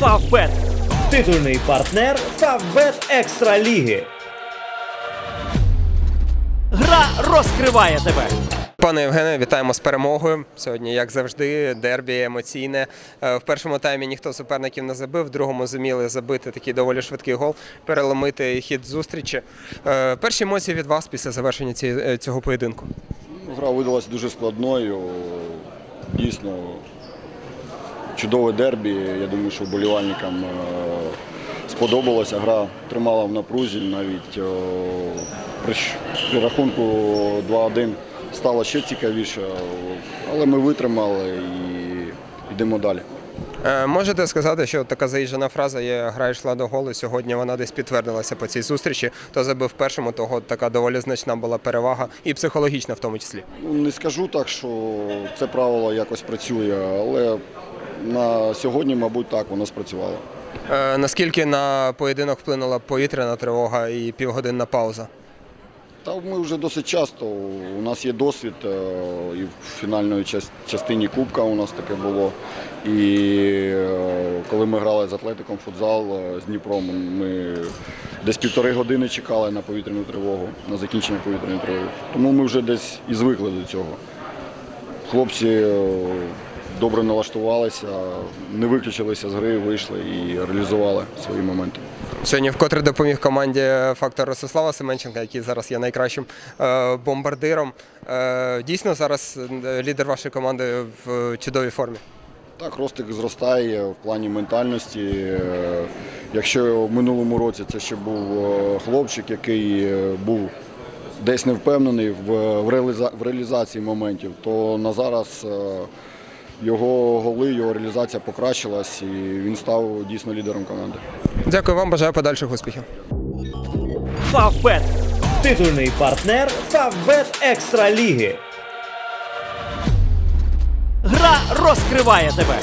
Фавбет. Титульний партнер Фавбет Екстра Ліги. Гра розкриває тебе. Пане Євгене, вітаємо з перемогою. Сьогодні, як завжди, дербі емоційне. Е, В першому таймі ніхто суперників не забив, в другому зуміли забити такий доволі швидкий гол, переломити хід зустрічі. Е, Перші емоції від вас після завершення ці- е, цього поєдинку. Гра видалася дуже складною. Дійсно, чудове дербі. Я думаю, що вболівальникам е, сподобалася. Гра тримала в напрузі. Навіть е, при рахунку 2-1 стало ще цікавіше. Але ми витримали і йдемо далі. Е, Можете сказати, що така заїжджена фраза є гра йшла до голу. Сьогодні вона десь підтвердилася по цій зустрічі. Хто забив першому, того така доволі значна була перевага, і психологічна в тому числі. Ну, Не скажу так, що це правило якось працює, але на сьогодні, мабуть, так воно спрацювало. Е, Наскільки на поєдинок вплинула повітряна тривога і півгодинна пауза? Та ми вже досить часто. У нас є досвід е, і в фінальної частині Кубка у нас таке було. І е, коли ми грали з Атлетиком футзал е, з Дніпром, ми десь півтори години чекали на повітряну тривогу, на закінчення повітряної тривоги. Тому ми вже десь і звикли до цього. Хлопці е, добре налаштувалися, не виключилися з гри, вийшли і реалізували свої моменти. Сьогодні вкотре допоміг команді фактор Ростислава Семенченка, який зараз є найкращим е, бомбардиром. Е, Дійсно, зараз е, лідер вашої команди в чудовій формі. Так, Ростик зростає в плані ментальності. Якщо в минулому році це ще був хлопчик, який був десь не впевнений в, в, реаліза- в реалізації моментів, то на зараз його голи, його реалізація покращилась і він став дійсно лідером команди. Дякую вам, бажаю подальших успіхів. Фавбет. Титульний партнер Фавбет Екстра Ліги. Гра розкриває тебе.